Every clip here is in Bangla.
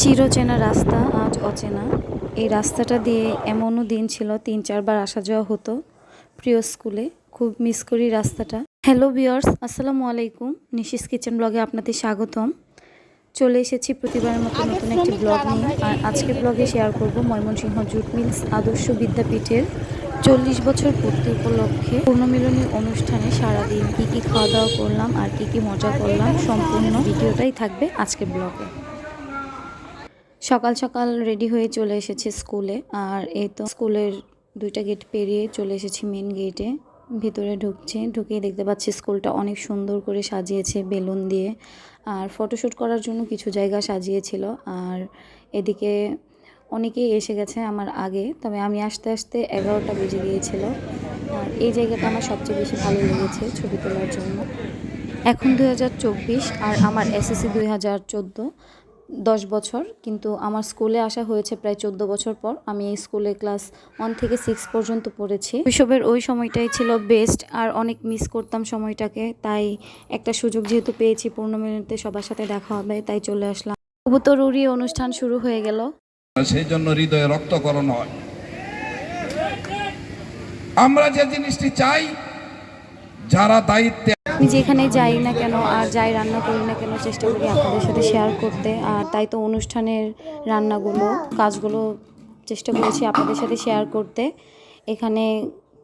চিরচেনা রাস্তা আজ অচেনা। এই রাস্তাটা দিয়ে এমনও দিন ছিল তিন চারবার আসা যাওয়া হতো প্রিয় স্কুলে। খুব মিস করি রাস্তাটা। হ্যালো বিয়ার্স আসসালামু আলাইকুম। নিশিস কিচেন ব্লগে আপনাদের স্বাগতম। চলে এসেছি প্রতিবারের মতো নতুন একটি ব্লগ নিয়ে। আর আজকে ব্লগে শেয়ার করব ময়মনসিংহ জুট মিলস আদর্শ বিদ্যাপীঠের চল্লিশ বছর পূর্তি উপলক্ষে পূর্ণমিলনী অনুষ্ঠানে সারাদিন কী কী খাওয়া দাওয়া করলাম আর কী কী মজা করলাম সম্পূর্ণ ভিডিওটাই থাকবে আজকের ব্লগে। সকাল সকাল রেডি হয়ে চলে এসেছি স্কুলে আর এই তো স্কুলের দুইটা গেট পেরিয়ে চলে এসেছি মেন গেটে ভিতরে ঢুকছে, ঢুকেই দেখতে পাচ্ছি স্কুলটা অনেক সুন্দর করে সাজিয়েছে বেলুন দিয়ে। আর ফটোশ্যুট করার জন্য কিছু জায়গা সাজিয়েছিল। আর এদিকে অনেকেই এসে গেছে আমার আগে, তবে আমি আসতে আসতে এগারোটা বেজে গিয়েছিল। আর এই জায়গাটা আমার সবচেয়ে বেশি ভালো লেগেছে ছবি তোলার জন্য। এখন দুই হাজার চব্বিশ আর আমার এসএসসি দুই হাজার চোদ্দ। দশ বছর, কিন্তু আমার স্কুলে আসা হয়েছে প্রায় চোদ্দ বছর পর। আমি এই স্কুলে ক্লাস ওয়ান থেকে সিক্স পর্যন্ত পড়েছি। শৈশবের ওই সময়টাই ছিল বেস্ট, আর অনেক মিস করতাম সময়টাকে। তাই একটা সুযোগ যেহেতু পেয়েছি পূর্ণ পূর্ণমিলনীতে সবার সাথে দেখা হবে, তাই চলে আসলাম। কবুতরুরি অনুষ্ঠান শুরু হয়ে গেল। সেই জন্য হৃদয়ে রক্তকরণ হয়। আমরা যে জিনিসটি চাই, যারা দায়িত্বে আমি যেখানে যাই না কেন আর যাই রান্না করি না কেন চেষ্টা করি আপনাদের সাথে শেয়ার করতে। আর তাই তো অনুষ্ঠানের রান্নাগুলো, কাজগুলো চেষ্টা করেছি আপনাদের সাথে শেয়ার করতে। এখানে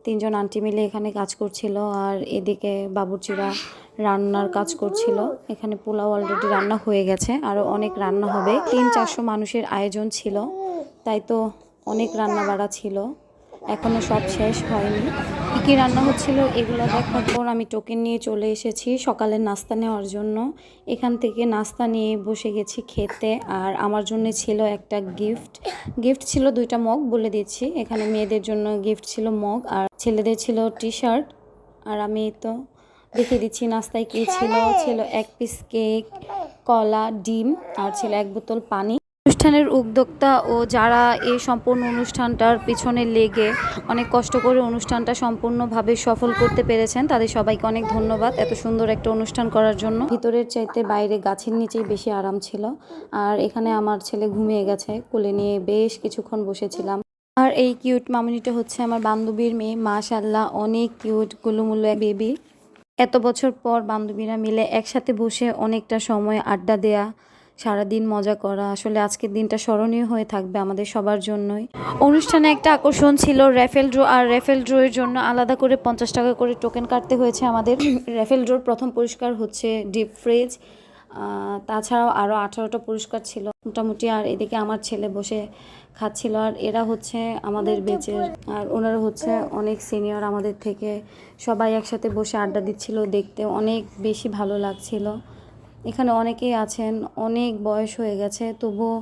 তিনজন আন্টি মিলে এখানে কাজ করছিল আর এদিকে বাবুর্চিরা রান্নার কাজ করছিল। এখানে পোলাও অলরেডি রান্না হয়ে গেছে আরও অনেক রান্না হবে। তিন চারশো মানুষের আয়োজন ছিল, তাই তো অনেক রান্না বাড়া ছিল। এখনও সব শেষ হয়নি। কী কী রান্না হচ্ছিল এগুলো দেখার পর আমি টোকেন নিয়ে চলে এসেছি সকালের নাস্তা নেওয়ার জন্য। এখান থেকে নাস্তা নিয়ে বসে গেছি খেতে আর আমার জন্য ছিল একটা গিফট। গিফট ছিল দুইটা মগ বলে দিচ্ছি। এখানে মেয়েদের জন্য গিফট ছিল মগ আর ছেলেদের ছিল টি শার্ট আর আমি তো দেখে দিচ্ছি নাস্তায় কী ছিল। ছিল এক পিস কেক, কলা, ডিম আর ছিল এক বোতল পানি। অনুষ্ঠানের উদ্যোক্তা ও যারা এই সম্পূর্ণ অনুষ্ঠানটার পিছনে লেগে অনেক কষ্ট করে অনুষ্ঠানটা সম্পূর্ণভাবে সফল করতে পেরেছেন তাদের সবাইকে অনেক ধন্যবাদ এত সুন্দর একটা অনুষ্ঠান করার জন্য। ভিতরের চাইতে বাইরে গাছের নিচেই বেশি আরাম ছিল আর এখানে আমার ছেলে ঘুমিয়ে গেছে কোলে নিয়ে বেশ কিছুক্ষণ বসেছিলাম। আর এই কিউট মামুনিটা হচ্ছে আমার বান্ধবীর মেয়ে মাশাল্লাহ অনেক কিউট গুলুমুলু বেবি। এত বছর পর বান্ধবীরা মিলে একসাথে বসে অনেকটা সময় আড্ডা দেয়া সারাদিন মজা করা, আসলে আজকের দিনটা স্মরণীয় হয়ে থাকবে আমাদের সবার জন্যই। অনুষ্ঠানে একটা আকর্ষণ ছিল র্যাফেল ড্র, আর র্যাফেল ড্রয়ের জন্য আলাদা করে পঞ্চাশ টাকা করে টোকেন কাটতে হয়েছে আমাদের। র্যাফেল ড্রোর প্রথম পুরস্কার হচ্ছে ডিপ ফ্রিজ তাছাড়াও আরও আঠারোটা পুরস্কার ছিল মোটামুটি, আর এদিকে আমার ছেলে বসে খাচ্ছিল, আর এরা হচ্ছে আমাদের বেচের আর ওনারা হচ্ছে অনেক সিনিয়র আমাদের থেকে, সবাই একসাথে বসে আড্ডা দিচ্ছিল দেখতে, অনেক বেশি ভালো লাগছিল। এখানে অনেকেই আছেন, অনেক বয়স হয়ে গেছে, তবুও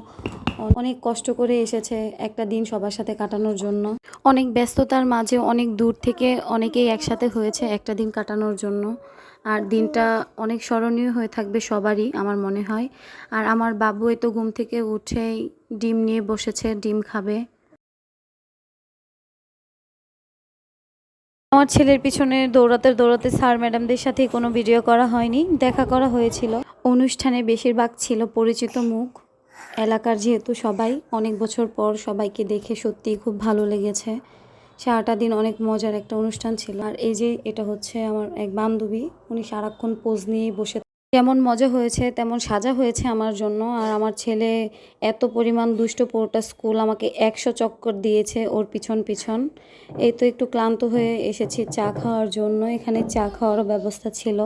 অনেক কষ্ট করে এসেছে একটা দিন সবার সাথে কাটানোর জন্য। অনেক ব্যস্ততার মাঝে অনেক দূর থেকে অনেকেই একসাথে হয়েছে একটা দিন কাটানোর জন্য। আর দিনটা অনেক স্মরণীয় হয়ে থাকবে সবারই, আমার মনে হয়। আর আমার বাবু এই তো ঘুম থেকে উঠেই ডিম নিয়ে বসেছে, ডিম খাবে। আমার ছেলের পিছনে দৌড়াতে দৌড়াতে স্যার ম্যাডামদের সাথে কোনো ভিডিও করা হয়নি, দেখা করা হয়েছিল। অনুষ্ঠানে বেশিরভাগ ছিল পরিচিত মুখ। এলাকার যেহেতু সবাই, অনেক বছর পর সবাইকে দেখে সত্যিই খুব ভালো লেগেছে। সারাটা দিন অনেক মজার একটা অনুষ্ঠান ছিল। আর এই যে এটা হচ্ছে আমার এক বান্ধবী, উনি সারাক্ষণ পোজ নিয়ে বসে যেমন মজা হয়েছে, তেমন সাজা হয়েছে আমার জন্য। আর আমার ছেলে এত পরিমাণ দুষ্ট পোটা স্কুল আমাকে একশো চক্কর দিয়েছে ওর পিছন পিছন। এই তো একটু ক্লান্ত হয়ে এসেছি চা খাওয়ার জন্য। এখানে চা খাওয়ারও ব্যবস্থা ছিল।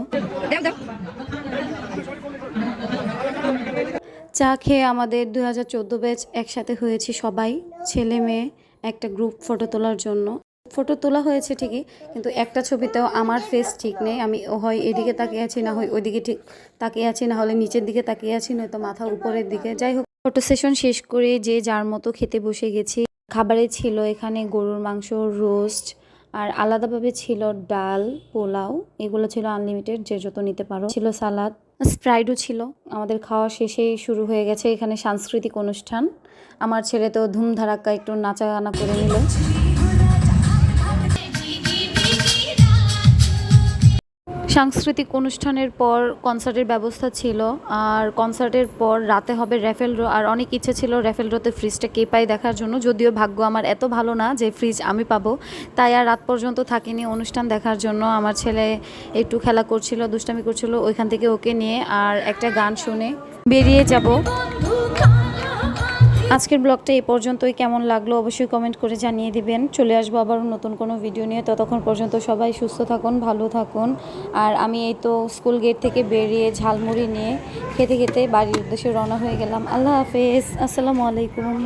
চা খেয়ে আমাদের দু হাজার চোদ্দ ব্যাচ একসাথে হয়েছি সবাই, ছেলে মেয়ে, একটা গ্রুপ ফটো তোলার জন্য। ফটো তোলা হয়েছে ঠিকই, কিন্তু একটা ছবিতেও আমার ফেস ঠিক নেই। আমি হয় এদিকে তাকিয়ে আছি না হয় ওইদিকে ঠিক তাকিয়ে আছি, না হলে নিচের দিকে তাকিয়ে আছি, নয়তো মাথা উপরের দিকে। যাই হোক, ফটো সেশন শেষ করে যে যার মতো খেতে বসে গেছি। খাবারে ছিল এখানে গরুর মাংস রোস্ট আর আলাদাভাবে ছিল ডাল, পোলাও। এগুলো ছিল আনলিমিটেড যে যত নিতে পারো। ছিল সালাদ স্প্রাইডও ছিল। আমাদের খাওয়া শেষেই শুরু হয়ে গেছে এখানে সাংস্কৃতিক অনুষ্ঠান। আমার ছেলে তো ধুমধারাক্কা একটু নাচা গানা করে নিল। সাংস্কৃতিক অনুষ্ঠানের পর কনসার্টের ব্যবস্থা ছিল, আর কনসার্টের পর রাতে হবে র্যাফেল রো আর অনেক ইচ্ছে ছিল র্যাফেল রোতে ফ্রিজটা কে পাই দেখার জন্য, যদিও ভাগ্য আমার এত ভালো না যে ফ্রিজ আমি পাবো। তাই আর রাত পর্যন্ত থাকিনি অনুষ্ঠান দেখার জন্য, আমার ছেলে একটু খেলা করছিল, দুষ্টামি করছিল, ওইখান থেকে ওকে নিয়ে আর একটা গান শুনে বেরিয়ে যাব। আজকের ব্লগটা এই পর্যন্তই। কেমন লাগল অবশ্যই কমেন্ট করে জানিয়ে দিবেন। চলে আসব আবার নতুন কোনো ভিডিও নিয়ে। ততক্ষণ পর্যন্ত সবাই সুস্থ থাকুন, ভালো থাকুন। আর আমি এই তো স্কুল গেট থেকে বেরিয়ে ঝালমুড়ি নিয়ে খেতে খেতে বাড়ির উদ্দেশ্যে রওনা হয়ে গেলাম। আল্লাহ হাফেজ। আসসালামু আলাইকুম।